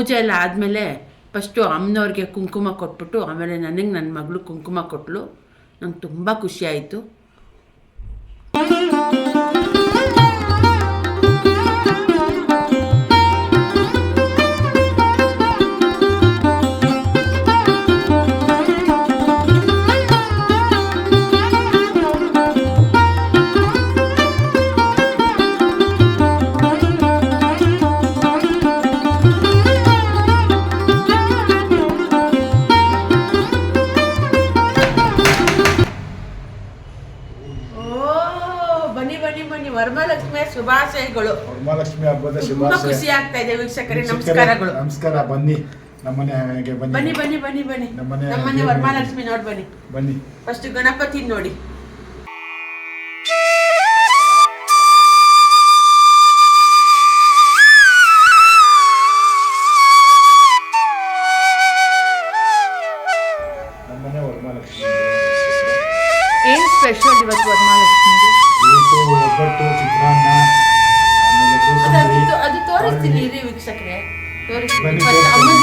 ಪೂಜೆ ಎಲ್ಲ ಆದಮೇಲೆ ಫಸ್ಟು ಅಮ್ಮನವ್ರಿಗೆ ಕುಂಕುಮ ಕೊಟ್ಬಿಟ್ಟು, ಆಮೇಲೆ ನನಗೆ ನನ್ನ ಮಗಳು ಕುಂಕುಮ ಕೊಟ್ಟಳು ನಂಗೆ ತುಂಬ ಖುಷಿ ಶುಭಾಶಯಗಳು. ವರಮಹಾಲಕ್ಷ್ಮಿ ಹಬ್ಬದ ತುಂಬಾ ಶುಭಾಶಯ. ಖುಷಿ ಆಗ್ತಾ ಇದೆ ವೀಕ್ಷಕರೇ ನಮಸ್ಕಾರಗಳು. ನಮಸ್ಕಾರ ಬನ್ನಿ. ನಮ್ಮನೆಗೆ ಬನ್ನಿ. ಬನ್ನಿ ಬನ್ನಿ ಬನ್ನಿ ಬನ್ನಿ. ನಮ್ಮನೆ ನಮ್ಮನೆ ವರಮಹಾಲಕ್ಷ್ಮಿ ನೋಡಿ ಬನ್ನಿ. ಬನ್ನಿ. ಫಸ್ಟ್ ಗಣಪತಿ ನೋಡಿ. ತೋರಿಸ್ತೀನಿ ಬನ್ನಿ,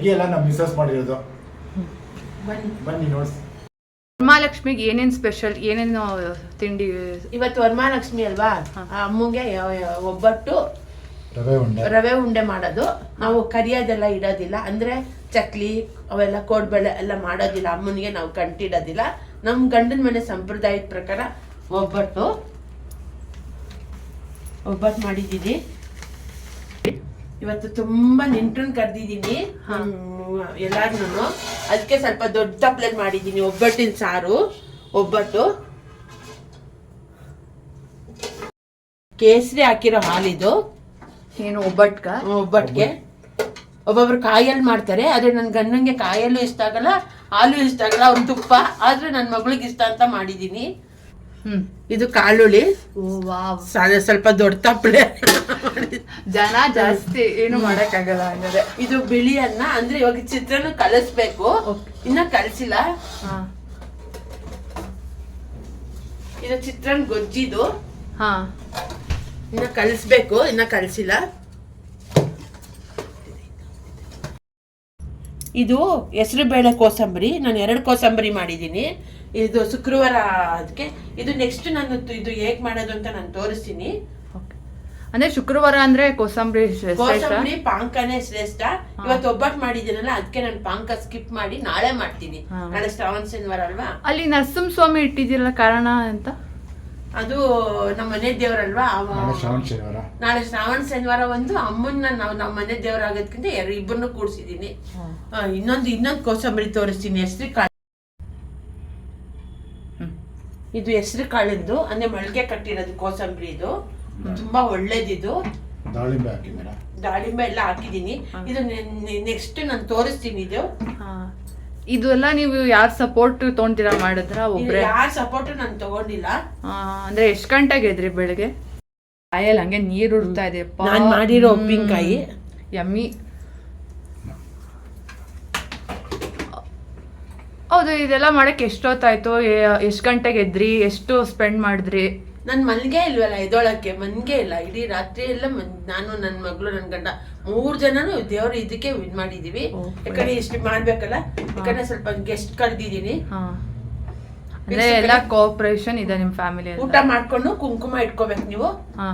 ಅಡಿಗೆ ಎಲ್ಲ ನಮ್ಮ ಮಿಸಸ್ ಮಾಡಿರೋದು. ಬನ್ನಿ. ಬನ್ನಿ ನೋಡ್ಸ್ ವರಮಹಾಲಕ್ಷ್ಮಿಗೆ ಏನೇನು ಸ್ಪೆಷಲ್ ಏನೇನು ತಿಂಡಿ? ಇವತ್ತು ವರಮಹಾಲಕ್ಷ್ಮಿ ಅಲ್ವಾ? ಆ ಅಮ್ಮಂಗೆ ಒಬ್ಬಟ್ಟು ರವೆ ಉಂಡೆ. ರವೆ ಉಂಡೆ ಮಾಡೋದು. ನಾವು ಕರಿಯೋದೆಲ್ಲ ಇಡೋದಿಲ್ಲ. ಅಂದ್ರೆ ಚಕ್ಲಿ ಅವೆಲ್ಲ ಕೋಡ್ಬಳೆ ಎಲ್ಲ ಮಾಡೋದಿಲ್ಲ. ಅಮ್ಮನಿಗೆ ನಾವು ಕಂಟಿಡೋದಿಲ್ಲ ನಮ್ಮ ಗಂಡನ ಮನೆ ಸಂಪ್ರದಾಯದ ಪ್ರಕಾರ ಒಬ್ಬಟ್ಟು ಒಬ್ಬಟ್ಟು ಮಾಡಿದ್ದೀನಿ ಇವತ್ತು ತುಂಬಾ ನೆಂಟ್ರನ್ ಕರೆದಿದ್ದೀನಿ. ಎಲ್ಲಾರ್ನು ಅದಕ್ಕೆ ಸ್ವಲ್ಪ ದೊಡ್ಡ ಪ್ಲೇಟ್ ಮಾಡಿದ್ದೀನಿ ಒಬ್ಬಟ್ಟಿನ ಸಾರು ಒಬ್ಬಟ್ಟು. ಕೇಸರಿ ಹಾಕಿರೋ ಹಾಲಿದು. ಏನು ಒಬ್ಬಟ್ಗ ಒಬ್ಬಟ್ಟಿಗೆ ಒಬ್ಬೊಬ್ರು ಕಾಯಲ್ಲಿ ಮಾಡ್ತಾರೆ ಆದ್ರೆ ನನ್ನ ಗಂಡಂಗೆ ಕಾಯಲ್ಲೂ ಇಷ್ಟ ಆಗಲ್ಲ ಹಾಲು ಇಷ್ಟ ಆಗಲ್ಲ ಅವ್ರ ತುಪ್ಪ. ಆದ್ರೆ ನನ್ನ ಮಗಳಿಗೆ ಇಷ್ಟ ಅಂತ ಮಾಡಿದ್ದೀನಿ. ಹ್ಮ್ ಇದು ಕಾಳುಳ್ಳಿ. ಸ್ವಲ್ಪ ದೊಡ್ಡ ತಪ್ಪಲೆ ಜನ ಜಾಸ್ತಿ ಏನು ಮಾಡಕ್ಕಾಗಲ್ಲ ಹಂಗಾದ್ರೆ ಇದು ಬಿಳಿ ಅನ್ನ ಅಂದ್ರೆ ಇವಾಗ ಚಿತ್ರನ ಕಲಿಸ್ಬೇಕು. ಇನ್ನ ಕಲಿಸಿಲ್ಲ. ಹಾ. ಇದು ಚಿತ್ರನ್ ಗೊಜ್ಜಿದು. ಹಾ. ಇನ್ನ ಕಲಿಸ್ಬೇಕು ಇನ್ನ ಕಲಿಸಿಲ್ಲ. ಇದು ಹೆಸರು ಬೇಳೆ ಕೋಸಂಬರಿ. ನಾನು ಎರಡು ಕೋಸಂಬರಿ ಮಾಡಿದ್ದೀನಿ. ಇದು ಶುಕ್ರವಾರ ಅದಕ್ಕೆ. ಇದು ನೆಕ್ಸ್ಟ್ ನಾನು ಇದು ಹೇಗ್ ಮಾಡೋದು ಅಂತ ನಾನು ತೋರಿಸ್ತೀನಿ. ಅಂದ್ರೆ ಶುಕ್ರವಾರ ಅಂದ್ರೆ ಕೋಸಂಬರಿ ಶ್ರೇಷ್ಠ ಕೋಸಂಬರಿ ಪಾಂಕನೇ ಶ್ರೇಷ್ಠ. ಇವತ್ತು ಒಬ್ಬಟ್ಟು ಮಾಡಿದ್ದೀನಲ್ಲ ಅದಕ್ಕೆ ನಾನು ಪಾಂಕ ಸ್ಕಿಪ್ ಮಾಡಿ ನಾಳೆ ಮಾಡ್ತೀನಿ. ನಾಳೆ ಶ್ರಾವಣ ಶನಿವಾರ ಅಲ್ವಾ? ಅಲ್ಲಿ ನರಸಿಂಹ ಸ್ವಾಮಿ ಇಟ್ಟಿದ್ದೀರಲ್ಲ ಕಾರಣ ಅಂತ? ಅದು ನಮ್ಮ ಮನೆ ದೇವರಲ್ವಾ? ಅವ- ನಾಳೆ ಶ್ರಾವಣ ಶನಿವಾರ. ನಾಳೆ ಶ್ರಾವಣ ಶನಿವಾರ ಒಂದು ಅಮ್ಮನ್ನ ನಾವು ನಮ್ಮ ಮನೆ ದೇವರಾಗೋದ್ಕಿಂತ ಎರಡು ಇಬ್ಬರನ್ನು ಕೂಡಿಸಿದ್ದೀನಿ. ಇನ್ನೊಂದು ಇನ್ನೊಂದು ಕೋಸಂಬರಿ ತೋರಿಸ್ತೀನಿ ಹೆಸರು ಕಾಳು ಹ್ಮ್. ಇದು ಹೆಸರು ಕಾಳಿಂದು ಅಂದ್ರೆ ಮೊಳಕೆ ಕಟ್ಟಿರೋದು ಕೋಸಂಬರಿ ಇದು. ತುಂಬಾ ಒಳ್ಳೇದಿದು. ದಾಳಿಂಬೆ ಹಾಕಿದ್ದೀರಾ ದಾಳಿಂಬೆ ಎಲ್ಲ ಹಾಕಿದೀನಿ ಇದು ನೆಕ್ಸ್ಟ್ ನಾನು ತೋರಿಸ್ತೀನಿ ಇದು. ಹಾ. ಇದು ಎಲ್ಲ ನೀವು ಯಾರ್ ಸಪೋರ್ಟ್ ತಗೊಂತೀರಾ ಮಾಡಿದ್ರ ಒಬ್ರೆ? ಯಾರ ಸಪೋರ್ಟ್ ನಾನು ತಗೊಂಡಿಲ್ಲ. ಆ, ಅಂದ್ರೆ ಎಷ್ಟ್ ಗಂಟೆಗೆ ಇದ್ರಿ ಬೆಳಿಗ್ಗೆ? ಕಾಯಲ್ಲಿ ಹಂಗೆ ನೀರು ಉಡ್ತಾ ಇದೆ ನಾನ್ ಮಾಡಿರೋ ಉಪ್ಪಿನಕಾಯಿ. ಯಮ್ಮಿ. ಹೌದು ಇದೆಲ್ಲ ಮಾಡಕ್ಕೆ ಎಷ್ಟೊತ್ತಾಯ್ತು? ಎಷ್ಟು ಗಂಟೆಗೆ ಎದ್ರಿ? ಎಷ್ಟು ಸ್ಪೆಂಡ್ ಮಾಡಿದ್ರಿ? ನನ್ ಮನ್ಗೆ ಇಲ್ವಲ್ಲ ಎದೊಳಕ್ಕೆ? ಮನ್ಗೆ ಇಲ್ಲ. ಇಡೀ ರಾತ್ರಿ ಎಲ್ಲ ಮನ್- ನಾನು ನನ್ನ ಮಗಳು ನನ್ನ ಗಂಡ ಮೂರ್ ಜನನು ದೇವ್ರ ಇದಕ್ಕೆ ಇದ್ ಮಾಡಿದೀವಿ. ಯಾಕಂದ್ರೆ ಇಷ್ಟು ಮಾಡ್ಬೇಕಲ್ಲ ಯಾಕಂದ್ರೆ ಸ್ವಲ್ಪ ಗೆಸ್ಟ್ ಕರ್ದಿದೀನಿ ಹಾ. ಅಂದ್ರೆ ಎಲ್ಲ ಕೋಆಪರೇಷನ್ ಇದೆ ನಿಮ್ ಫ್ಯಾಮಿಲಿ ಊಟ ಮಾಡ್ಕೊಂಡು ಕುಂಕುಮ ಇಟ್ಕೋಬೇಕು ನೀವು. ಹಾ.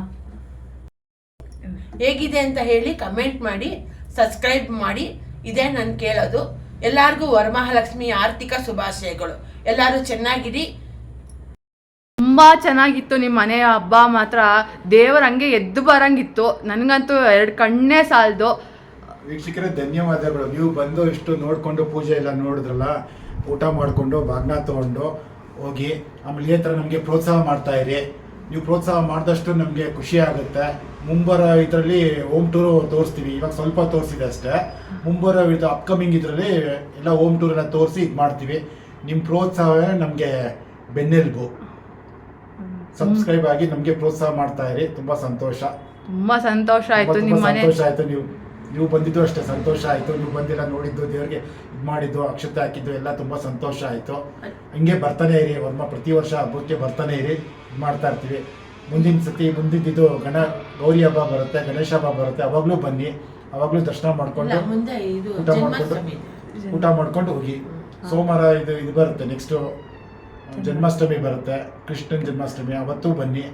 ಹೇಗಿದೆ ಅಂತ ಹೇಳಿ ಕಮೆಂಟ್ ಮಾಡಿ ಸಬ್ಸ್ಕ್ರೈಬ್ ಮಾಡಿ. ಇದೇ ನಾನು ಕೇಳೋದು. ಎಲ್ಲಾರ್ಗೂ ವರಮಹಾಲಕ್ಷ್ಮಿ ಆರ್ಥಿಕ ಶುಭಾಶಯಗಳು. ಎಲ್ಲರೂ ಚೆನ್ನಾಗಿರಿ. ತುಂಬಾ ಚೆನ್ನಾಗಿತ್ತು ನಿಮ್ಮ ಮನೆಯ ಹಬ್ಬ ಮಾತ್ರ. ದೇವರ ಹಂಗೆ ಎದ್ದು ಬರಂಗಿತ್ತು. ನನಗಂತೂ ಎರಡು ಕಣ್ಣೇ ಸಾಲದು. ವೀಕ್ಷಕರೇ ಧನ್ಯವಾದಗಳು. ನೀವು ಬಂದು ಇಷ್ಟು ನೋಡಿಕೊಂಡು ಪೂಜೆ ಎಲ್ಲ ನೋಡಿದ್ರಲ್ಲ ಊಟ ಮಾಡಿಕೊಂಡು ಭಾಗ್ನ ತಗೊಂಡು ಹೋಗಿ ಆಮೇಲೆ ಇದೇ ಥರ ನಮಗೆ ಪ್ರೋತ್ಸಾಹ ಮಾಡ್ತಾ ಇರಿ. ನೀವು ಪ್ರೋತ್ಸಾಹ ಮಾಡಿದಷ್ಟು ನಮಗೆ ಖುಷಿ ಆಗುತ್ತೆ. ಮುಂಬರೋ ಇದರಲ್ಲಿ ಹೋಮ್ ಟೂರು ತೋರಿಸ್ತೀವಿ. ಇವಾಗ ಸ್ವಲ್ಪ ತೋರಿಸಿದೆ ಅಷ್ಟೇ. ಮುಂಬರೋ ಇದು ಅಪ್ಕಮಿಂಗ್ ಇದರಲ್ಲಿ ಎಲ್ಲ ಹೋಮ್ ಟೂರ್ ಎಲ್ಲ ತೋರಿಸಿ ಇದು ಮಾಡ್ತೀವಿ. ನಿಮ್ಮ ಪ್ರೋತ್ಸಾಹವೇ ನಮಗೆ ಬೆನ್ನೆಲುಬು. ಸಬ್ಸ್ಕ್ರೈಬ್ ಆಗಿ ನಮಗೆ ಪ್ರೋತ್ಸಾಹ ಮಾಡ್ತಾ ಇರಿ. ತುಂಬ ಸಂತೋಷ. ತುಂಬಾ ಸಂತೋಷ ಆಯ್ತು ನಿಮ್ಮ ಮನೆ. ಸಂತೋಷ ಆಯ್ತು. ನೀವು ನೀವು ಬಂದಿದ್ದು ಅಷ್ಟೇ. ಸಂತೋಷ ಆಯ್ತು. ನೀವು ಬಂದಿಲ್ಲ ನೋಡಿದ್ದು ದೇವರಿಗೆ ಇದು ಮಾಡಿದ್ದು ಅಕ್ಷತೆ ಹಾಕಿದ್ದು ಎಲ್ಲ ತುಂಬಾ ಸಂತೋಷ ಆಯ್ತು. ಹಂಗೆ ಬರ್ತಾನೆ ಇರಿ. ವರ್ಮ ಪ್ರತಿ ವರ್ಷ ಹಬ್ಬಕ್ಕೆ ಬರ್ತಾನೆ ಇರಿ. ಇದ್ ಮಾಡ್ತಾ ಇರ್ತೀವಿ. ಮುಂದಿನ ಸತಿ ಮುಂದಿದ್ದು ಗಣ ಗೌರಿ ಹಬ್ಬ ಬರುತ್ತೆ ಗಣೇಶ ಹಬ್ಬ ಬರುತ್ತೆ ಅವಾಗಲೂ ಬನ್ನಿ ಅವಾಗಲೂ ದರ್ಶನ ಮಾಡ್ಕೊಂಡು ಮುಂದೆ ಇದು ಊಟ ಮಾಡ್ಕೊಂಡು ಜನ್ಮಾಷ್ಟಮಿ ಊಟ ಮಾಡ್ಕೊಂಡು ಹೋಗಿ. ಸೋಮವಾರ ಇದು ಇದು ಬರುತ್ತೆ ನೆಕ್ಸ್ಟು ಜನ್ಮಾಷ್ಟಮಿ ಬರುತ್ತೆ ಕೃಷ್ಣನ ಜನ್ಮಾಷ್ಟಮಿ ಅವತ್ತು ಬನ್ನಿ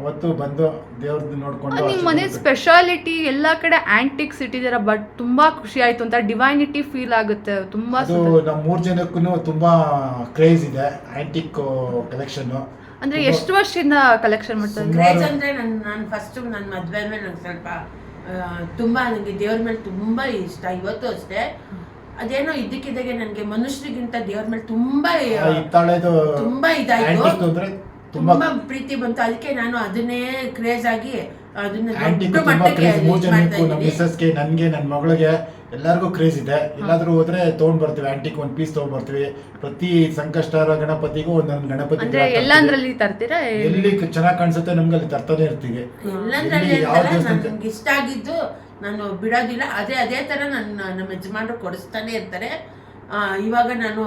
ಅವತ್ತು ಬಂದು ದೇವ್ರದ್ದು ನೋಡ್ಕೊಂಡು ನಿಮ್ಮ ಮನೆ ಸ್ಪೆಷಾಲಿಟಿ ಎಲ್ಲ ಕಡೆ ಆಂಟಿಕ್ಸ್ ಇಟ್ಟಿದ್ದೀರಾ? ಬಟ್ ತುಂಬಾ ಖುಷಿ ಆಯ್ತು ಅಂತ ಡಿವೈನಿಟಿ ಫೀಲ್ ಆಗುತ್ತೆ ತುಂಬಾ ಅದು ಸುಂದರ. ನಮ್ಮ ಮೂರ್ ಜನಕ್ಕೂ ತುಂಬಾ ಕ್ರೇಜ್ ಇದೆ ಆಂಟಿಕ್ ಕಲೆಕ್ಷನ್ ಅಂದ್ರೆ ಎಷ್ಟು ವರ್ಷದಿಂದ ಕಲೆಕ್ಷನ್ ಮಾಡ್ತಾ ಇದ್ದೀರಾ? ಕ್ರೇಜ್ ಅಂದ್ರೆ ನನ್ ನಾನು ಫಸ್ಟ್ ನನ್ನ ಮದ್ವೆ ಮೇಲೆ ನಂಗೆ ಸ್ವಲ್ಪ ಆ, ತುಂಬಾ ನನಗೆ ದೇವ್ರ ಮೇಲೆ ತುಂಬಾ ಇಷ್ಟ ಇವತ್ತು ಅಷ್ಟೇ. ಅದೇನೋ ಇದ್ದಕ್ಕಿದ್ದಾಗೆ ನನಗೆ ಮನುಷ್ಯರಿಗಿಂತ ದೇವ್ರ ಮೇಲೆ ತುಂಬಾ ಇತ್ತಾಳೆದು ತುಂಬಾ ಇದಾಯ್ತು. ಅಂದ್ರೆ ತುಂಬಾ ತುಂಬಾ ಪ್ರೀತಿ ಬಂತು. ಅದಕ್ಕೆ ನಾನು ಅದನ್ನೇ ಕ್ರೇಜ್ ಆಗಿ ಅದನ್ನ ಆಂಟಿಕ್ ದೊಡ್ಡ ತುಂಬಾ ಮಟ್ಟಕ್ಕೆ ಕ್ರೇಜ್ ಮೂರ್ ಇದ್ ಮಾಡ್ತಾ ಜನಕ್ಕೂ ನಮ್ಮ ಇದ್ದೀನಿ. ಮಿಸಸ್ಗೆ ನನ್ಗೆ ನನ್ನ ಮಗಳಿಗೆ. ಎಲ್ಲರಿಗೂ ಕ್ರೇಜ್ ಇದೆ. ಎಲ್ಲಾದ್ರೂ ಹೋದ್ರೆ ತಗೊಂಡ್ ಬರ್ತೀವಿ ಆಂಟಿಕ್ ಒಂದ್ ಪೀಸ್ ತಗೊಂಡ್ ಬರ್ತೀವಿ. ಪ್ರತಿ ಸಂಕಷ್ಟ ಗಣಪತಿಗೂ ಒಂದೊಂದು ಗಣಪತಿ ಅಂದ್ರೆ ತರ್ತೀರಾ? ಎಲ್ಲಿ ಚೆನ್ನಾಗಿ ಕಾಣಿಸುತ್ತೆ ನಮ್ಗೆ ಅಲ್ಲಿ ತರ್ತಾನೆ ಇರ್ತೀವಿ. ಎಲ್ಲಂದ್ರಲ್ಲಿ ಇಷ್ಟ ಆಗಿದ್ದು ನಾನು ಬಿಡೋದಿಲ್ಲ. ಅದೇ ಅದೇ ತರ ನನ್ನ ನಮ್ಮ ಯಜಮಾನರು ಕೊಡಿಸ್ತಾನೆ ಇರ್ತಾರೆ. ಆ, ಇವಾಗ ನಾನು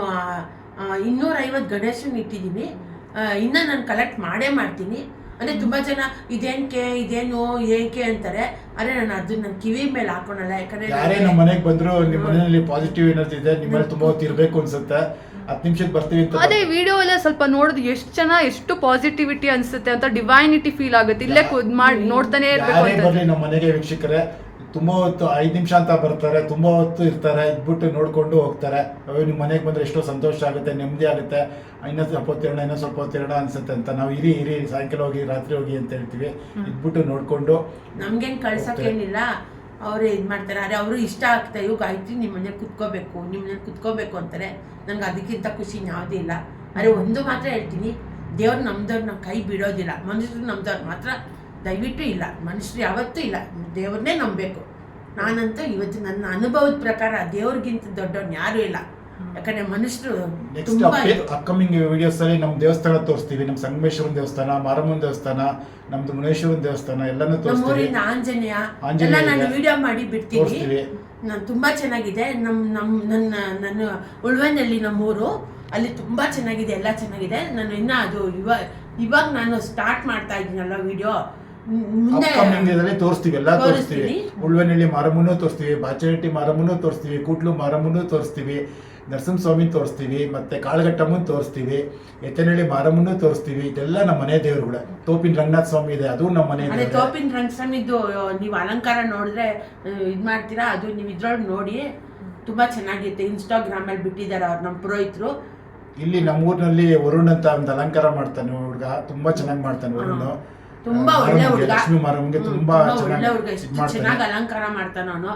ಇನ್ನೂರೈವತ್ತು ಗಣೇಶನ್ ಇಟ್ಟಿದ್ದೀನಿ. ಆ, ಇನ್ನ ನಾನು ಕಲೆಕ್ಟ್ ಮಾಡೇ ಮಾಡ್ತೀನಿ. ಅಂದ್ರೆ ತುಂಬಾ ಜನ ಇದೇನ್ಕೆ ಇದೇನು ಏಕೆ ಅಂತಾರೆ. ಅರೆ ನಾನು ಅದನ್ನ ನನ್ನ ಕಿವಿ ಮೇಲೆ ಹಾಕೊಳಲ್ಲ ಯಾಕಂದ್ರೆ ಯಾರೇ ನಮ್ಮ ಮನೆಗೆ ಬಂದ್ರು ನಿಮ್ಮ ಮನೆಯಲ್ಲಿ ಪಾಸಿಟಿವ್ ಎನರ್ಜಿ ಇದೆ ನಿಮ್ಮಲ್ಲಿ ತುಂಬಾ ಹೊತ್ತು ಇರ್ಬೇಕು ಅನ್ಸುತ್ತೆ. ಹತ್ತು ನಿಮಿಷಕ್ಕೆ ಬರ್ತೀವಿ ಅಂತ ಅದೇ ವಿಡಿಯೋ ಎಲ್ಲ ಸ್ವಲ್ಪ ನೋಡಿದ್ ಎಷ್ಟು ಜನ ಎಷ್ಟು ಪಾಸಿಟಿವಿಟಿ ಅನ್ಸುತ್ತೆ ಅಂತ ಡಿವೈನಿಟಿ ಫೀಲ್ ಆಗುತ್ತೆ. ಇಲ್ಲೇ ಕುದ್ ಮಾಡಿ ನೋಡ್ತಾನೆ ಇರ್ಬೇಕು ಯಾರೇ ಅಂತ. ಬರ್ಲಿ ನಮ್ಮ ಮನೆಗೆ ವೀಕ್ಷಕರೇ ತುಂಬಾ ಹೊತ್ತು ಐದು ನಿಮಿಷ ಅಂತ ಬರ್ತಾರೆ ತುಂಬಾ ಹೊತ್ತು ಇರ್ತಾರೆ ಇದ್ಬಿಟ್ಟು ನೋಡ್ಕೊಂಡು ಹೋಗ್ತಾರೆ. ಅಯ್ಯೋ ನಿಮ್ಮ ಮನೆಗೆ ಬಂದ್ರೆ ಎಷ್ಟೋ ಸಂತೋಷ ಆಗುತ್ತೆ ನೆಮ್ಮದಿ ಆಗುತ್ತೆ. ಇನ್ನೊಂದು ಸ್ವಲ್ಪ ಹೊತ್ತಿರೋಣ ಇನ್ನೂ ಸ್ವಲ್ಪ ಹೊತ್ತಿರೋಣ ಅನ್ಸುತ್ತೆ ಅಂತ. ನಾವು ಇರಿ ಇರಿ ಸಾಯಂಕಾಲ ಹೋಗಿ ರಾತ್ರಿ ಹೋಗಿ ಅಂತ ಹೇಳ್ತೀವಿ. ಇದ್ಬಿಟ್ಟು ನೋಡ್ಕೊಂಡು ನಮ್ಗೇನು ಕಳ್ಸೋಕ್ಕೇನಿಲ್ಲ ಅವರು ಇದು ಮಾಡ್ತಾರೆ. ಅರೆ ಅವರು ಇಷ್ಟ ಆಗ್ತಾ ಇವಾಗ ಆಯ್ತು ನಿಮ್ಮ ಮನೇಲಿ ಕುತ್ಕೋಬೇಕು ನಿಮ್ಮ ಮನೇಲಿ ಕುತ್ಕೋಬೇಕು ಅಂತಾರೆ. ನನಗೆ ಅದಕ್ಕಿಂತ ಖುಷಿ ಯಾವುದೂ ಇಲ್ಲ. ಅರೆ ಒಂದು ಮಾತ್ರ ಹೇಳ್ತೀನಿ. ದೇವ್ರು ನಮ್ದವ್ರು ನಮ್ಮ ಕೈ ಬಿಡೋದಿಲ್ಲ. ಮನುಷ್ಯರು ನಮ್ದವ್ರು ಮಾತ್ರ ದಯವಿಟ್ಟು ಇಲ್ಲ ಮನುಷ್ಯರು ಯಾವತ್ತೂ ಇಲ್ಲ ದೇವ್ರನ್ನೇ ನಂಬಬೇಕು. ನಾನಂತೂ ಇವತ್ತು ನನ್ನ ಅನುಭವದ ಪ್ರಕಾರ ದೇವ್ರಿಗಿಂತ ದೊಡ್ಡವನ್ ಯಾರು ಇಲ್ಲ. ಯಾಕಂದ್ರೆ ಮನುಷ್ಯರು ಅಪ್ಕಮಿಂಗ್ ವಿಡಿಯೋಸ್ ಅಲ್ಲಿ ನಮ್ಮ ದೇವಸ್ಥಾನ ತೋರಿಸ್ತೀವಿ. ನಮ್ಮ ಸಂಗಮೇಶ್ವರನ ದೇವಸ್ಥಾನ ಮಾರಮ್ಮನ ದೇವಸ್ಥಾನ ನಮ್ದು ಮುನೇಶ್ವರನ ದೇವಸ್ಥಾನ ಎಲ್ಲಾನು ತೋರಿಸ್ತೀವಿ. ಆಂಜನೇಯ ಎಲ್ಲ ನಾನು ವಿಡಿಯೋ ಮಾಡಿ ಬಿಡ್ತೀನಿ. ನಾನು ತುಂಬಾ ಚೆನ್ನಾಗಿದೆ. ನಮ್ಮ ನಮ್ಮ ನನ್ನ ನನ್ನ ಉಳ್ವೆನಲ್ಲಿ ನಮ್ಮೂರು ಅಲ್ಲಿ ತುಂಬಾ ಚೆನ್ನಾಗಿದೆ ಎಲ್ಲ ಚೆನ್ನಾಗಿದೆ. ನಾನು ಇನ್ನ ಅದು ಇವಾಗ ಇವಾಗ ನಾನು ಸ್ಟಾರ್ಟ್ ಮಾಡ್ತಾ ಇದ್ದೀನಲ್ಲ ವಿಡಿಯೋ ಅಪ್ಕಮಿಂಗ್ ಇದರಲ್ಲಿ ತೋರಿಸ್ತೀವಿ ಎಲ್ಲ ತೋರಿಸ್ತೀವಿ. ಉಳ್ವೆನಳ್ಳಿ ಮಾರಮ್ಮನೂ ತೋರಿಸ್ತೀವಿ ಬಾಚರಟ್ಟಿ ಮಾರಮ್ಮನೂ ತೋರಿಸ್ತೀವಿ ಕೂಟ್ಲು ಮಾರಮ್ಮನೂ ತೋರಿಸ್ತೀವಿ ನರಸಿಂಹಸ್ವಾಮಿ ತೋರಿಸ್ತೀವಿ ಮತ್ತೆ ಕಾಳಗಟ್ಟಮ್ಮನ್ ತೋರಿಸ್ತೀವಿ ಎತ್ತನಹಳ್ಳಿ ಮಾರಮ್ಮನೂ ತೋರಿಸ್ತೀವಿ. ಇದೆಲ್ಲ ನಮ್ಮ ಮನೆ ದೇವರುಗಳು. ತೋಪಿನ ರಂಗನಾಥ ಸ್ವಾಮಿ ಇದೆ ಅದು ನಮ್ಮ ಮನೆ. ತೋಪಿನ ರಂಗಸ್ವಾಮಿದು ನೀವು ಅಲಂಕಾರ ನೋಡಿದ್ರೆ ಇದು ಮಾಡ್ತೀರಾ? ಅದು ನೀವು ಇದ್ರೊಳಗೆ ನೋಡಿ ತುಂಬಾ ಚೆನ್ನಾಗಿತ್ತು ಇನ್ಸ್ಟಾಗ್ರಾಮ್ ಅಲ್ಲಿ ಬಿಟ್ಟಿದ್ದಾರೆ ಅವ್ರು ನಮ್ಮ ಪುರೋಹಿತರು. ಇಲ್ಲಿ ನಮ್ಮ ಊರಿನಲ್ಲಿ ವರುಣ್ ಅಂತ ಒಂದು ಅಲಂಕಾರ ಮಾಡ್ತಾನೆ ಹುಡುಗ. ತುಂಬಾ ಚೆನ್ನಾಗಿ ಮಾಡ್ತಾನೆ ವರುಣ್. ತುಂಬಾ ಒಳ್ಳೆ ಹುಡುಗ. ಲಕ್ಷ್ಮೀ ಮಾರಮ್ಗೆ ತುಂಬಾ ಒಳ್ಳೆ ಚೆನ್ನಾಗಿ ಹುಡುಗ. ಎಷ್ಟು ಚೆನ್ನಾಗಿ ಅಲಂಕಾರ ಮಾಡ್ತಾನ ಅವನು.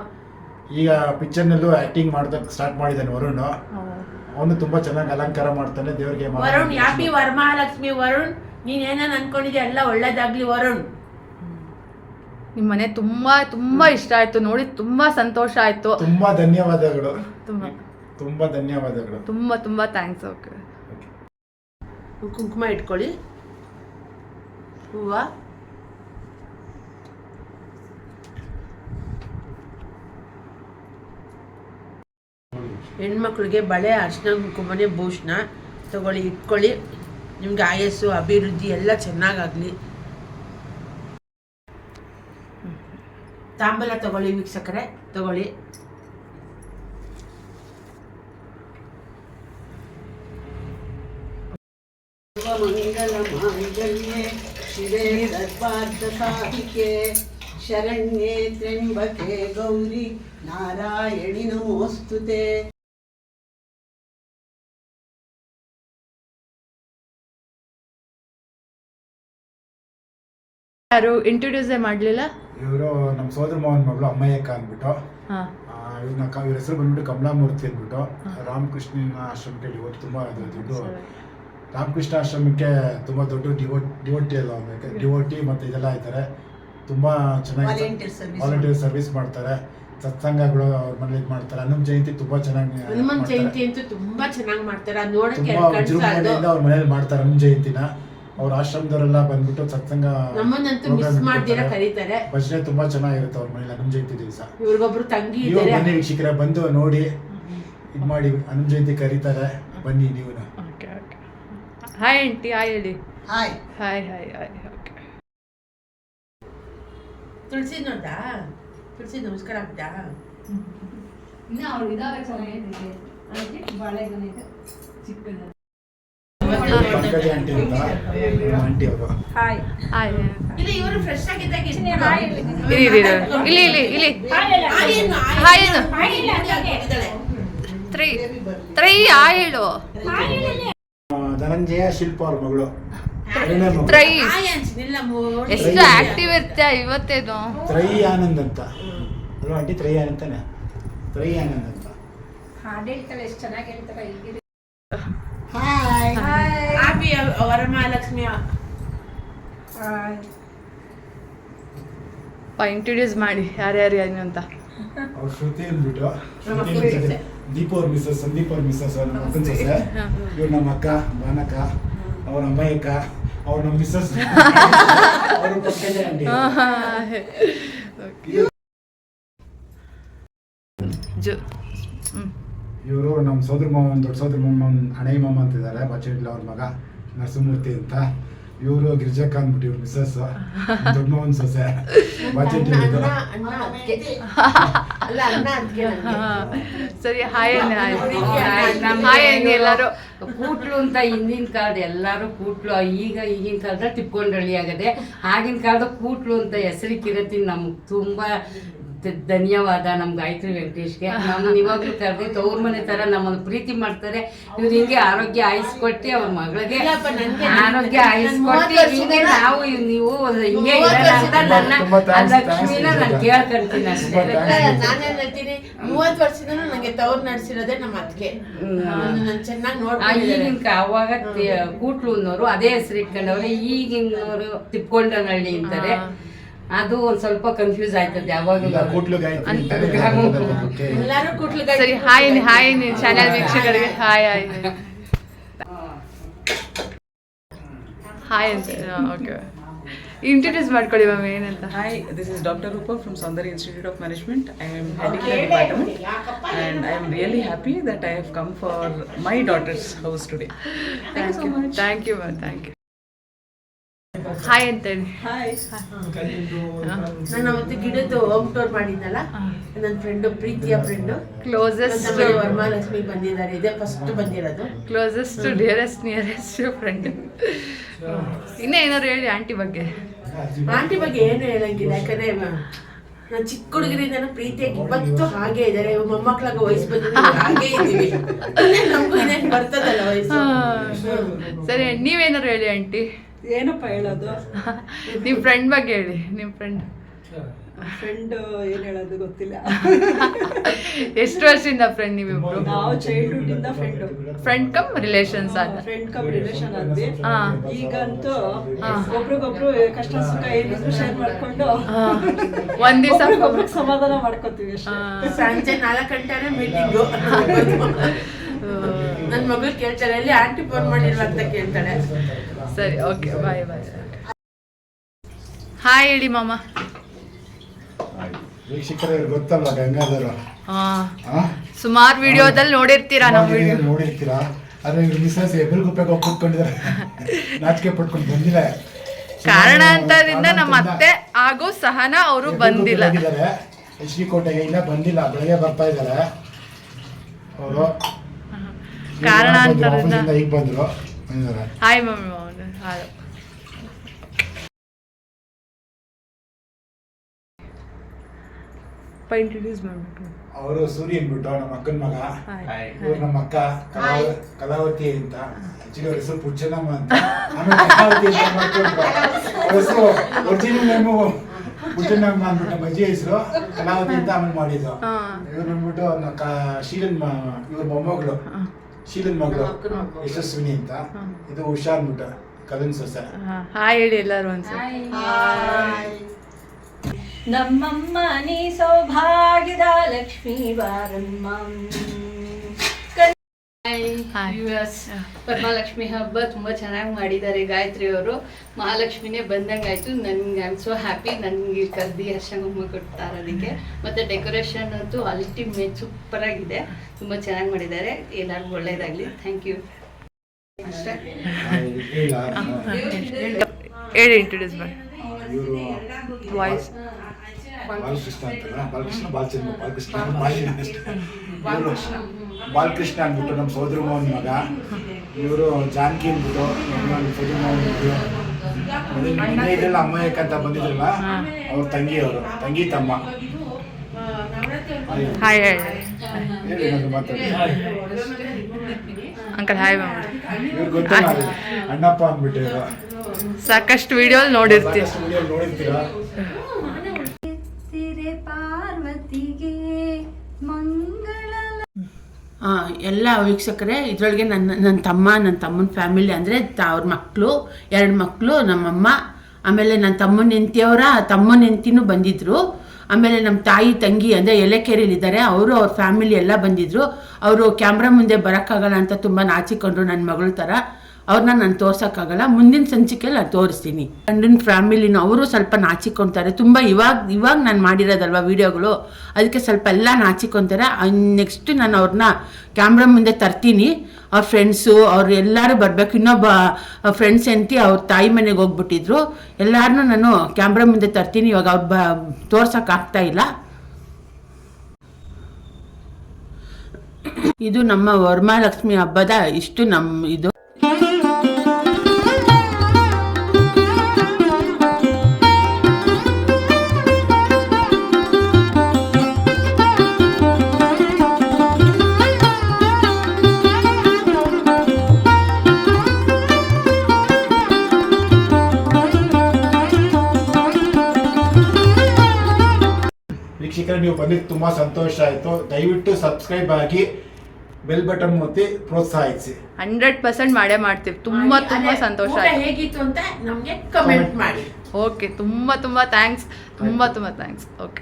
ಈಗ ಪಿಕ್ಚರ್ ನಲ್ಲೂ ಆಕ್ಟಿಂಗ್ ಮಾಡೋದಕ್ಕೆ ಸ್ಟಾರ್ಟ್ ಮಾಡಿದ್ದಾನೆ ವರುಣ್. ಅವನು ತುಂಬಾ ಚೆನ್ನಾಗಿ ಅಲಂಕಾರ ಮಾಡ್ತಾನೆ ದೇವರಿಗೆ ವರುಣ್ ಹ್ಯಾಪಿ ವರಮಹಾಲಕ್ಷ್ಮಿ ವರುಣ್? ನೀನ್ ಏನೇನು ಅನ್ಕೊಂಡಿದ್ಯಾ ಎಲ್ಲ ಒಳ್ಳೇದಾಗ್ಲಿ ವರುಣ್. ನಿಮ್ಮನೆ ತುಂಬಾ ತುಂಬಾ ಇಷ್ಟ ಆಯ್ತು. ನೋಡಿ ತುಂಬಾ ಸಂತೋಷ ಆಯ್ತು. ತುಂಬಾ ಧನ್ಯವಾದಗಳು. ತುಂಬಾ. ತುಂಬಾ ಧನ್ಯವಾದಗಳು. ತುಂಬಾ ತುಂಬಾ ಥ್ಯಾಂಕ್ಸ್ ಓಕೆ ಕುಂಕುಮ ಇಟ್ಕೊಳ್ಳಿ. ಹೂವ. ಹೆಣ್ಮಕ್ಳಿಗೆ ಬಳೆ, ಅರ್ಶಿನ, ಕುಂಕುಮನೆ ಭೂಷಣ. ತಗೊಳ್ಳಿ, ಇಟ್ಕೊಳ್ಳಿ. ನಿಮ್ಗೆ ಆಯಸ್ಸು, ಅಭಿವೃದ್ಧಿ ಎಲ್ಲ ಚೆನ್ನಾಗಾಗ್ಲಿ. ತಾಂಬೂಲ ತಗೊಳ್ಳಿ, ವೀಕ್ಷಕರೇ. ತಗೊಳ್ಳಿ. ಸರ್ವಾರ್ಧಸಾಧಿಕೆ ಶರಣ್ಯೆ ತ್ರ್ಯಂಬಕೆ ಗೌರಿ ನಾರಾಯಣಿ ನಮೋಸ್ತುತೆ. ಯಾರು ಇಂಟ್ರೊಡ್ಯೂಸೇ ಮಾಡಲಿಲ್ಲ? ಇವರು ನಮ್ಮ ಸೋದರ ಮೋಹನ್ ಮಗಳು ಅಮ್ಮಯ್ಯಕ್ಕ ಅಂದ್ಬಿಟ್ಟು ಇವ್ರನ್ನ ಇವ್ರ ಹೆಸರು ಬಂದ್ಬಿಟ್ಟು ಕಮಲಾಮೂರ್ತಿ ಅಂದ್ಬಿಟ್ಟು ರಾಮಕೃಷ್ಣನ ಆಶ್ರಮಕ್ಕೆ ಡಿವೋಟ್ ತುಂಬಾ ದುಡ್ಡು ರಾಮಕೃಷ್ಣ ಆಶ್ರಮಕ್ಕೆ ತುಂಬಾ ದೊಡ್ಡ ಡಿವೋಟ್ ಡಿವೋಟಿ ಎಲ್ಲ ಡಿವೋಟಿ ಮತ್ತೆ ಇದೆಲ್ಲ ಇದ್ದಾರೆ. ತುಂಬಾ ಚೆನ್ನಾಗಿ ವಾಲಂಟಿಯರ್ ಸರ್ವಿಸ್ ಮಾಡ್ತಾರೆ. ಸತ್ಸಂಗಗಳು ಅವ್ರ ಮನೇಲಿ ಮಾಡ್ತಾರೆ. ಹನುಮ ಜಯಂತಿ ತುಂಬಾ ಚೆನ್ನಾಗಿ. ಜಯಂತಿ ಅಂತೂ ತುಂಬಾ ಚೆನ್ನಾಗಿ ಮಾಡ್ತಾರೆ. ಅದ್ ನೋಡಕ್ಕೆ ತುಂಬಾ ಎರಡ್ ಕಣ್ಣ್ ವಿಜೃಂಭಣೆಯಿಂದ ಅವ್ರ ಮನೇಲಿ ಮಾಡ್ತಾರೆ ಹನುಮ ಜಯಂತಿನ. ಅವ್ರ ಆಶ್ರಮದವರೆಲ್ಲ ಬಂದ್ಬಿಟ್ಟು ಸತ್ಸಂಗ ನಮ್ಮನ್ನಂತೂ ಮಿಸ್ ಮಾಡ್ದಿರ ಕರೀತಾರೆ. ಭಜನೆ ತುಂಬಾ ಚೆನ್ನಾಗಿರುತ್ತೆ ಅವ್ರ ಮನೇಲಿ ಹನುಮ ಜಯಂತಿ ದಿವಸ. ಇವ್ರಿಗೊಬ್ರು ತಂಗಿ ಇದ್ದಾರೆ. ಬನ್ನಿ ವೀಕ್ಷಕರೇ ಬಂದು ನೋಡಿ ಇದ್ ಮಾಡಿ ಹನುಮ ಜಯಂತಿ ಕರೀತಾರೆ. ಬನ್ನಿ ನೀವು ಹಾಯ್ ಆಂಟಿ ಹಾಯ್ ಹೇಳಿ hi hi hi hi okay Tulasi ನೋಡ್ದಾ? Tulasi ನಮಸ್ಕಾರ ಆಗ್ತಾ? ಪಂಕಜ ಆಂಟಿ ಅಂತ. ಆಂಟಿ ಅವರು. ಹಾಯ್ ಇಲ್ಲ ಇವರು ಫ್ರೆಶ್ ಆಗಿದ್ದಾಗ ಹಾಯ್ ಇರಿ ಇರಿ. ಇಲ್ಲಿ ಇಲ್ಲಿ ಇಲ್ಲಿ. ಹಾಯ್ ಏನು? ತ್ರೀ ತ್ರೀ ಹಾಯ್ ಹೇಳು. ಧನಂಜಯ ಶಿಲ್ಪ ಅವ್ರ ಮಗಳು. ತ್ರೈ. ಎಷ್ಟು ಆಕ್ಟಿವ್ ಇರ್ತೀಯ ಇವತ್ತೇನು? ತ್ರೈ ಆನಂದ್ ಅಂತ. ಅಲ್ವಾ ಆಂಟಿ? ತ್ರೈ ಆನಂದ್ ತ್ರೈ ಆನಂದ್ ಅಂತ. ವರಮಹಾಲಕ್ಷ್ಮಿ ಇಂಟ್ರೊಡ್ಯೂಸ್ ಮಾಡಿ ಯಾರ್ಯಾರು ಏನು ಅಂತ. ಅವ್ರ ಶ್ರುತಿ ಅಂದ್ಬಿಟ್ಟು. ನಮ್ಮ. ದೀಪ ಅವ್ರ ಮಿಸ್ಸಸ್ ಸಂದೀಪ್ ಅವ್ರ ಮಿಸ್ಸಸ್ ನಮ್ಮ ಅಕ್ಕನ ಸೊಸೆ ಇವ್ರು ನಮ್ಮ ಅಕ್ಕ ಬಾನಕ್ಕ ಅವ್ರ ಅಮ್ಮಯ್ಯಕ್ಕ ಅವ್ರ ನಮ್ಮ ಮಿಸ್ಸಸ್ ಅವ್ರ. ಇವರು ನಮ್ಮ ಸೋದರ ಮಾವನ್ ದೊಡ್ಡ ಸೋದರ ಮಾಮನ್ ಹಣೆ ಮಾಮ ಅಂತಿದ್ದಾರೆ ಬಚ್ಚಿಡ್ಲ ಅವ್ರ ಮಗ ನರಸಿಂಹಮೂರ್ತಿ ಅಂತ. ಇವರು ಗಿರಿಜಕ್ಕ ಅಂದ್ಬಿಟ್ಟು ಇವ್ರು ಮಿಸಸ್ ದೊಡ್ಡ ಮಾವನ್ ಸೊಸೆ ಬಜೆಟ್. ಸರಿ ಹಾಯ್ ಅಣ್ಣ ಹಾಯ್ ಅನ್ನಿ ಎಲ್ಲರೂ ಕೂಟ್ಲು ಅಂತ ಹಿಂದಿನ ಕಾಲದ ಎಲ್ಲರೂ ಕೂಟ್ಲು ಈಗ ಈಗಿನ ಕಾಲದ ತಿಪ್ಕೊಂಡಳ್ಳಿ ಆಗದೆ ಆಗಿನ ಕಾಲದ ಕೂಟ್ಲು ಅಂತ ಹೆಸರಿಕ್ಕಿರತ್ತೀನಿ ನಮ್ಗೆ ತುಂಬಾ ಧನ್ಯವಾದ ನಮ್ ಗಾಯತ್ರಿ ವೆಂಕಟೇಶ್ಗೆ. ನಮ್ಮನ್ನ ಇವಾಗ್ಲೂ ಕರೆದು ತವ್ರ ಮನೆ ತರ ನಮ್ಮನ್ನ ಪ್ರೀತಿ ಮಾಡ್ತಾರೆ. ಇವ್ರು ಹಿಂಗೆ ಆರೋಗ್ಯ ಆಯಿಸ್ಕೊಟ್ಟು ಅವ್ರ ಮಗಳಿಗೆ ಆರೋಗ್ಯ ನನ್ ಆಯಿಸ್ಕೊಟ್ಟು ಹಿಂಗೆ ನಾವು ನೀವು ಹಿಂಗೆ ಅಂತ ನನ್ನ ಲಕ್ಷ್ಮಿನ ನಾನು. ಕೇಳ್ಕೊಂತೀನಿ ಅಷ್ಟೇ ನಾನೇನ್ ಹೇಳ್ತೀನಿ ಮೂವತ್ತು ವರ್ಷದಿಂದ ನಂಗೆ ತವ್ರು ನಡ್ಸಿರೋದೇ ನಮ್ಮ ಅತ್ತಿಗೆ. ಚೆನ್ನಾಗಿ ನೋಡ್ಕೊಂಡಿದ್ದಾರೆ. ಈಗಿನ ಅವಾಗ ತಿ- ಕೂಟ್ಲು ಅನ್ನೋರು ಅದೇ ಹೆಸರು ಇಟ್ಕೊಂಡವ್ರೆ ಈಗಿನವರು ತಿಪ್ಕೊಂಡನಹಳ್ಳಿ ಅಂತಾರೆ. ಅದು ಒಂದ್ ಸ್ವಲ್ಪ ಕನ್ಫ್ಯೂಸ್ ಆಯ್ತದೆ ಯಾವಾಗಲೂ ಎಲ್ಲಾರು ಕುಟ್ಲು ಸರಿ ಹಾಯ್ ಹಾಯ್ ಚಾನೆಲ್ ವೀಕ್ಷಕರಿಗೆ ಹಾಯ್ ಹಾಯ್ ಹಾಯ್ ಅಂತ ಓಕೆ ಇಂಟ್ರೊಡ್ಯೂಸ್ ಮಾಡ್ಕೊಳ್ಳಿ ಮ್ಯಾಮ್ ಏನಂತ hi this is Dr. Rupa from Sundari Institute of Management. I am heading the department and I am really happy that I have come for my daughter's house today. Thank you so much. Thank you ma'am thank you hi ಅಂತ ಹೇಳಿ hi ನಾನು ಅವತ್ತು ಗಿಡದ್ದು home tour ಮಾಡಿದ್ನಲ್ಲ ನನ್ನ friend ಪ್ರೀತಿಯ friend closest Varamahalakshmi ಬಂದಿದ್ದಾರೆ ಇದೇ ಫಸ್ಟ್ ಬಂದಿರೋದು. ಕ್ಲೋಸೆಸ್ಟ್ ಡಿಯರೆಸ್ಟ್ ನಿಯರೆಸ್ಟ್ ಫ್ರೆಂಡ್ ಇನ್ನೇ ಏನಾದ್ರು ಹೇಳಿ ಆಂಟಿ ಬಗ್ಗೆ. ಆಂಟಿ ಬಗ್ಗೆ. ಏನು ಹೇಳಂಗಿಲ್ಲ ಯಾಕಂದ್ರೆ ನಾನು ಚಿಕ್ಕ ಹುಡುಗರಿಂದ ಪ್ರೀತಿಯಾಗಿ ಇವತ್ತು ಹಾಗೆ ಇದ್ದಾರೆ. ಮೊಮ್ಮಕ್ಕಳಾಗ ವಯಸ್ಸು ಬಂದಿದೆ ಹಾಗೆ ಇದ್ದೀವಿ. ನಮಗೂ ಇನ್ನೇನು ಬರ್ತದಲ್ಲ ವಯಸ್ಸು. ಸರಿ ನೀವೇನಾದ್ರು ಹೇಳಿ ಆಂಟಿ ಏನಪ್ಪ ಹೇಳೋದು? ನಿಮ್ಮ ಫ್ರೆಂಡ್ ಬಗ್ಗೆ ಹೇಳಿ ನಿಮ್ಮ ಫ್ರೆಂಡ್ ಫ್ರೆಂಡ್ ಏನ್ ಹೇಳೋದು ಗೊತ್ತಿಲ್ಲ. ಎಷ್ಟು ವರ್ಷದಿಂದ ಫ್ರೆಂಡ್ ನೀವಿಬ್ರು? ನಾವು ಚೈಲ್ಡ್ಹುಡ್ ಇಂದ ಫ್ರೆಂಡ್ ಫ್ರೆಂಡ್ ಕಮ್ ರಿಲೇಷನ್ಸ್ ಆದ ಫ್ರೆಂಡ್ ಕಮ್ ರಿಲೇಷನ್ ಆದ್ವಿ ಈಗಂತೂ ಒಬ್ರಿಗೊಬ್ರು ಕಷ್ಟ ಸುಖ ಏನಿದ್ರು ಶೇರ್ ಮಾಡ್ಕೊಂಡು ಒಂದ್ ದಿವಸ ಒಬ್ರಿಗೆ ಸಮಾಧಾನ ಮಾಡ್ಕೋತೀವಿ ಸಂಜೆ ನಾಲ್ಕು ಗಂಟೆನೇ ಮೀಟಿಂಗು ನನ್ನ ಮಗಳು ಕೇಳ್ತಾರೆ ಅಲ್ಲಿ ಆಂಟಿ ಫೋನ್ ಮಾಡಿಲ್ವ? ಅಂತ ಕೇಳ್ತಾಳೆ. ಸರಿ ಓಕೆ ಬಾಯ್ ಬಾಯ್ ಹಾಯ್ ಹೇಳಿ ಮಾಮ. ಗೊತ್ತಲ್ಲ ಗಂಗಾಧರ. ಸುಮಾರು ವಿಡಿಯೋದಲ್ಲಿ ನೋಡಿರ್ತೀರಾ ನಮ್ಮ ವಿಡಿಯೋ ನೋಡಿರ್ತೀರಾ? ಆದ್ರೆ ಇವ್ರ ಮಿಸಸ್ ಎಬ್ಬರಿಗುಪ್ಪೆಗೆ ಹೋಗಿ ಕೂತ್ಕೊಂಡಿದ್ದಾರೆ. ನಾಚಿಕೆ ಪಟ್ಕೊಂಡು ಬಂದಿಲ್ಲ. ಕಾರಣಾಂತರದಿಂದ ನಮ್ಮ ಅತ್ತೆ ಹಾಗೂ ಸಹನ ಅವರು ಬಂದಿಲ್ಲ. ಶ್ರೀಕೋಟೆಗೆ ಇಲ್ಲ ಬಂದಿಲ್ಲ ಬೆಳಗ್ಗೆ ಬರ್ತಾ ಇದ್ದಾರೆ. ಅವರು ಕಾರಣಾಂತರದಿಂದ ಈಗ ಬಂದ್ರು ಹಾಯ್ ಮಮ್ಮಿ ಹಾಯ್. ಇಂಟ್ರೊಡ್ಯೂಸ್ ಮಾಡ್ಬಿಟ್ಟು. ಅವರು ಸೂರ್ಯ ಅಂದ್ಬಿಟ್ಟು ನಮ್ಮ ಅಕ್ಕನ ಮಗ. ಹಾಯ್. ಇವ್ರು ನಮ್ಮ ಅಕ್ಕ ಕಲಾ- ಕಲಾವತಿ ಅಂತ. ಆಕ್ಚುಲಿ ಅವ್ರ ಹೆಸರು ಪುಚ್ಚನಮ್ಮ ಅಂತ. ಆಮೇಲೆ ಕಲಾವತಿ ಅಂತ ಮಾಡ್ಕೊಂಡ್ರು. ಅವ್ರ ಹೆಸರು ಒರಿಜಿನಲ್ ನೇಮು ಪುಚ್ಚನಮ್ಮ ಅಂದ್ಬಿಟ್ಟು ನಮ್ಮ ಅಜ್ಜಿ ಹೆಸರು. ಕಲಾವತಿ ಅಂತ ಆಮೇಲೆ ಮಾಡಿದ್ದು. ಇವ್ರು ಕ ಶೀಲನ್ ಮ ಇವ್ರ ಮೊಮ್ಮಗಳು. ಶೀಲನ್ ಮಗಳು. ಯಶಸ್ವಿನಿ ಅಂತ. ಇದು ಹುಷಾರ್ ಅಂದ್ಬಿಟ್ಟು. ಕಲನ್ ಸೊಸೆ. ಹಾಯ್ ಹೇಳಿ ಎಲ್ಲರೂ ಒಂದ್ಸರಿ ನಮ್ಮಮ್ಮ ನೀ ಸೌಭಾಗ್ಯದ ಲಕ್ಷ್ಮೀ ಬಾರಮ್ಮ. ಹಾಯ್. ಪದ್ಮಲಕ್ಷ್ಮಿ ಹಬ್ಬ ತುಂಬಾ ಚೆನ್ನಾಗಿ ಮಾಡಿದ್ದಾರೆ ಗಾಯತ್ರಿ ಅವರು. ಮಹಾಲಕ್ಷ್ಮಿನೇ ಬಂದಂಗಾಯ್ತು. ನನ್ಗೆ ಐ ಆಮ್ ಸೋ ಹ್ಯಾಪಿ ನನ್ಗೆ ಕರ್ದಿ ಹರ್ಷಂಗಮ್ಮ ಕೊಡ್ತಾರೆ ಅದಕ್ಕೆ. ಮತ್ತೆ ಡೆಕೋರೇಷನ್ ಅಂತೂ ಅಲ್ಟಿಮೇಟ್ ಸೂಪರ್ ಆಗಿದೆ. ತುಂಬಾ ಚೆನ್ನಾಗಿ ಮಾಡಿದ್ದಾರೆ. ಎಲ್ಲರಿಗೂ ಒಳ್ಳೇದಾಗ್ಲಿ. ಥ್ಯಾಂಕ್ ಯು ಹೇಳಿ ಇಂಟ್ರೊಡ್ಯೂಸ್ ಮಾಡಿ. ವಾಯ್ಸ್ ಬಾಲಕೃಷ್ಣ ಅಂತಲ್ಲ? ಬಾಲಕೃಷ್ಣ ಬಾಲಚಂದ್ರ ಬಾಲಕೃಷ್ಣ ಬಾಲಕೃಷ್ಣ ಅಂದ್ಬಿಟ್ಟು ನಮ್ಮ ಸೋದರ ಮೋಹನ್ ಮಗ. ಇವರು ಜಾನಕಿ ಅಂದ್ಬಿಟ್ಟು ನಮ್ಮ ಸೋದರ ಮೋಹನ್ ನಿನ್ನೆ ಇದೆಲ್ಲ ಅಮ್ಮ ಯಾಕಂತ ಬಂದಿದ್ರಲ್ಲ ಅವ್ರ ತಂಗಿ ಅವರು ತಂಗಿ ತಮ್ಮ. Hi hi uncle hi. Annappa ಅಂದ್ಬಿಟ್ಟು ಸಾಕಷ್ಟು ವಿಡಿಯೋ ನೋಡಿರ್ತೀವಿ ಎಲ್ಲ ವೀಕ್ಷಕರೇ ಇದರೊಳಗೆ ನನ್ನ ನನ್ನ ತಮ್ಮ ನನ್ನ ತಮ್ಮನ ಫ್ಯಾಮಿಲಿ ಅಂದರೆ ಅವ್ರ ಮಕ್ಕಳು ಎರಡು ಮಕ್ಕಳು ನಮ್ಮಮ್ಮ ಆಮೇಲೆ ನನ್ನ ತಮ್ಮನ ಹೆಂಡ್ತಿಯವರ ತಮ್ಮನ ಹೆಂಡ್ತಿನೂ ಬಂದಿದ್ದರು ಆಮೇಲೆ ನಮ್ಮ ತಾಯಿ, ತಂಗಿ ಅಂದರೆ ಎಲೆಕೆರೆಯಲ್ಲಿದ್ದಾರೆ ಅವರು ಅವ್ರ ಫ್ಯಾಮಿಲಿ ಎಲ್ಲ ಬಂದಿದ್ದರು ಅವರು ಕ್ಯಾಮ್ರಾ ಮುಂದೆ ಬರೋಕ್ಕಾಗಲ್ಲ ಅಂತ ತುಂಬ ನಾಚಿಕೊಂಡ್ರು ನನ್ನ ಮಗಳ ಥರ ಅವ್ರನ್ನ ನಾನು ತೋರ್ಸೋಕ್ಕಾಗಲ್ಲ, ಮುಂದಿನ ಸಂಚಿಕೆಯಲ್ಲಿ ನಾನು ತೋರಿಸ್ತೀನಿ. ಗಂಡನ ಫ್ಯಾಮಿಲಿನ ಅವರು ಸ್ವಲ್ಪ ನಾಚಿಕೊಂತಾರೆ. ತುಂಬ ಇವಾಗ ಇವಾಗ ನಾನು ಮಾಡಿರೋದಲ್ವ ವೀಡಿಯೋಗಳು? ಅದಕ್ಕೆ ಸ್ವಲ್ಪ ಎಲ್ಲ ನಾಚಿಕೊಂತಾರೆ. ನೆಕ್ಸ್ಟ್ ನಾನು ಅವ್ರನ್ನ ಕ್ಯಾಮ್ರಾ ಮುಂದೆ ತರ್ತೀನಿ. ಅವ್ರ ಫ್ರೆಂಡ್ಸು, ಅವ್ರು ಎಲ್ಲರೂ ಬರಬೇಕು. ಇನ್ನೊಬ್ಬ ಫ್ರೆಂಡ್ಸ್ ಎಂತಿ ಅವ್ರ ತಾಯಿ ಮನೆಗೆ ಹೋಗ್ಬಿಟ್ಟಿದ್ರು. ಎಲ್ಲರನ್ನೂ ನಾನು ಕ್ಯಾಮ್ರಾ ಮುಂದೆ ತರ್ತೀನಿ. ಇವಾಗ ಅವ್ರು ಬ, ತೋರ್ಸೋಕ್ಕಾಗ್ತಾ ಇಲ್ಲ. ಇದು ನಮ್ಮ ವರಮಹಾಲಕ್ಷ್ಮಿ ಹಬ್ಬದ ಇಷ್ಟು ನಮ್ಮ ಇದು. ನೀವು ಬಂದಿದ್ದು ತುಂಬಾ ಸಂತೋಷ ಆಯ್ತು. ದಯವಿಟ್ಟು ಸಬ್ಸ್ಕ್ರೈಬ್ ಆಗಿ ಬೆಲ್ ಬಟನ್ ಒತ್ತಿ ಪ್ರೋತ್ಸಾಹಿಸಿ. ಹಂಡ್ರೆಡ್ ಪರ್ಸೆಂಟ್ ಮಾಡೇ ಮಾಡ್ತೀವಿ. ತುಂಬ ತುಂಬಾ ಸಂತೋಷ ಆಯ್ತು. ಹೇಗಿತ್ತು ಅಂತ ನಮಗೆ ಕಮೆಂಟ್ ಮಾಡಿ. ಓಕೆ ತುಂಬಾ ತುಂಬಾ ಥ್ಯಾಂಕ್ಸ್ ತುಂಬ ತುಂಬ ಥ್ಯಾಂಕ್ಸ್ ಓಕೆ